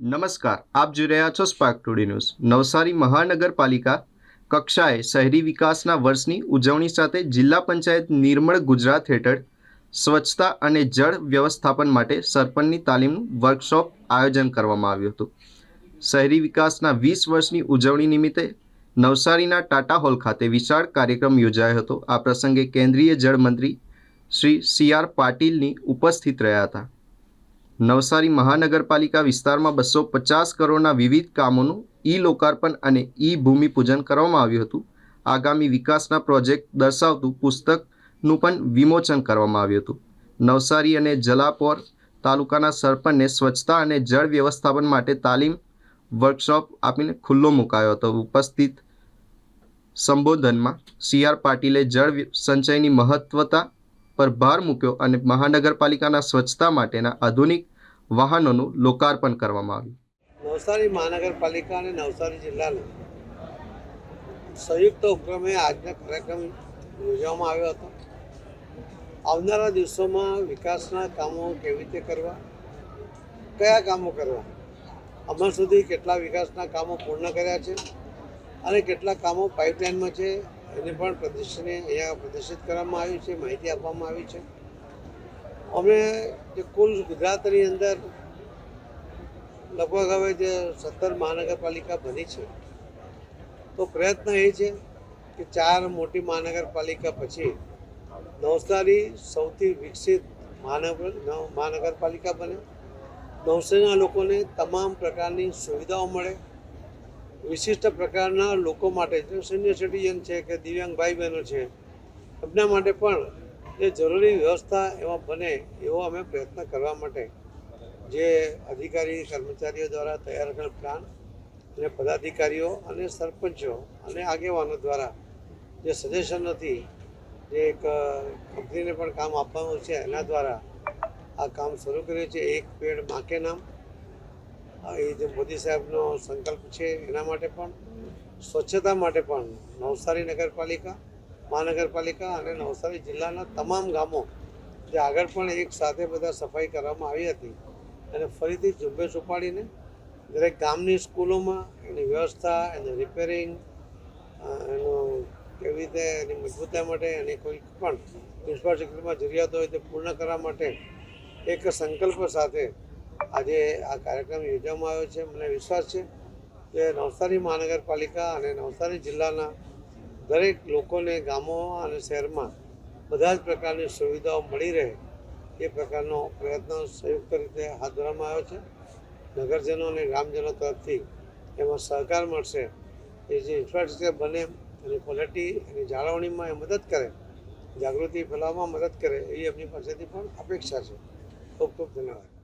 નમસ્કાર, આપ જોઈ રહ્યા છો સ્પાર્ક ટુડી ન્યૂઝ નવસારી મહાનગરપાલિકા કક્ષાએ શહેરી વિકાસના વર્ષની ઉજવણી સાથે જિલ્લા પંચાયત નિર્મળ ગુજરાત હેઠળ સ્વચ્છતા અને જળ વ્યવસ્થાપન માટે સરપંચની તાલીમનું વર્કશોપ આયોજન કરવામાં આવ્યું હતું. શહેરી વિકાસના વીસ વર્ષની ઉજવણી નિમિત્તે નવસારીના ટાટા હોલ ખાતે વિશાળ કાર્યક્રમ યોજાયો હતો. આ પ્રસંગે કેન્દ્રીય જળમંત્રી શ્રી સી આર પાટીલની ઉપસ્થિત રહ્યા હતા. નવસારી મહાનગરપાલિકા વિસ્તારમાં બસો પચાસ કરોડના વિવિધ કામોનું ઈ લોકાર્પણ અને ઈ ભૂમિપૂજન કરવામાં આવ્યું હતું. આગામી વિકાસના પ્રોજેક્ટ દર્શાવતું પુસ્તકનું પણ વિમોચન કરવામાં આવ્યું હતું. નવસારી અને જલાપોર તાલુકાના સરપંચને સ્વચ્છતા અને જળ વ્યવસ્થાપન માટે તાલીમ વર્કશોપ આપીને ખુલ્લો મુકાયો હતો. ઉપસ્થિત સંબોધનમાં સી. આર. પાટીલે જળ સંચયની મહત્વતા પર ભાર મૂક્યો અને મહાનગરપાલિકાના સ્વચ્છતા માટેના આધુનિક વાહનોનું લોકાર્પણ કરવામાં આવ્યું. નવસારી મહાનગરપાલિકા અને નવસારી જિલ્લાના સંયુક્ત ઉપક્રમે આજનો કાર્યક્રમ યોજવામાં આવ્યો હતો. આવનારા દિવસોમાં વિકાસના કામો કેવી રીતે કરવા, કયા કામો કરવા, હમણાં સુધી કેટલા વિકાસના કામો પૂર્ણ કર્યા છે અને કેટલા કામો પાઇપલાઇનમાં છે એને પણ પ્રદર્શને અહીંયા પ્રદર્શિત કરવામાં આવ્યું છે, માહિતી આપવામાં આવી છે. અમે જે કુલ ગુજરાતની અંદર લગભગ હવે જે સત્તર મહાનગરપાલિકા બની છે, તો પ્રયત્ન એ છે કે ચાર મોટી મહાનગરપાલિકા પછી નવસારી સૌથી વિકસિત મહાનગર, મહાનગરપાલિકા બને. નવસારીના લોકોને તમામ પ્રકારની સુવિધાઓ મળે. વિશિષ્ટ પ્રકારના લોકો માટે જે સિનિયર સિટીઝન છે કે દિવ્યાંગ ભાઈ બહેનો છે, એમના માટે પણ જે જરૂરી વ્યવસ્થા એમાં બને એવો અમે પ્રયત્ન કરવા માટે જે અધિકારી, કર્મચારીઓ દ્વારા તૈયાર કરેલ પ્લાન અને પદાધિકારીઓ અને સરપંચો અને આગેવાનો દ્વારા જે સજેશન હતી, જે એક કંપનીને પણ કામ આપવાનું છે એના દ્વારા આ કામ શરૂ કર્યું છે. એક પેડ માકે નામ એ જે મોદી સાહેબનો સંકલ્પ છે એના માટે પણ, સ્વચ્છતા માટે પણ નવસારી નગરપાલિકા, મહાનગરપાલિકા અને નવસારી જિલ્લાના તમામ ગામો જે આગળ પણ એક સાથે બધા સફાઈ કરવામાં આવી હતી અને ફરીથી ઝુંબેશ ઉપાડીને દરેક ગામની સ્કૂલોમાં એની વ્યવસ્થા, એનું રિપેરિંગ એનું કેવી રીતે એની મજબૂતાઈ માટે એની કોઈ પણ ઇન્ફ્રાસ્ટ્રક્ચરમાં જરૂરિયાત હોય તે પૂર્ણ કરવા માટે એક સંકલ્પ સાથે આજે આ કાર્યક્રમ યોજવામાં આવ્યો છે. મને વિશ્વાસ છે કે નવસારી મહાનગરપાલિકા અને નવસારી જિલ્લાના દરેક લોકોને ગામો અને શહેરમાં બધા જ પ્રકારની સુવિધાઓ મળી રહે એ પ્રકારનો પ્રયત્ન સંયુક્ત રીતે હાથ ધરવામાં આવ્યો છે. નગરજનો અને ગ્રામજનો તરફથી એમાં સહકાર મળશે. એ જે ઇન્ફ્રાસ્ટ્રક્ચર બને એની ક્વોલિટી એની જાળવણીમાં એ મદદ કરે, જાગૃતિ ફેલાવવામાં મદદ કરે એ એમની પાસેથી પણ અપેક્ષા છે. ખૂબ ખૂબ ધન્યવાદ.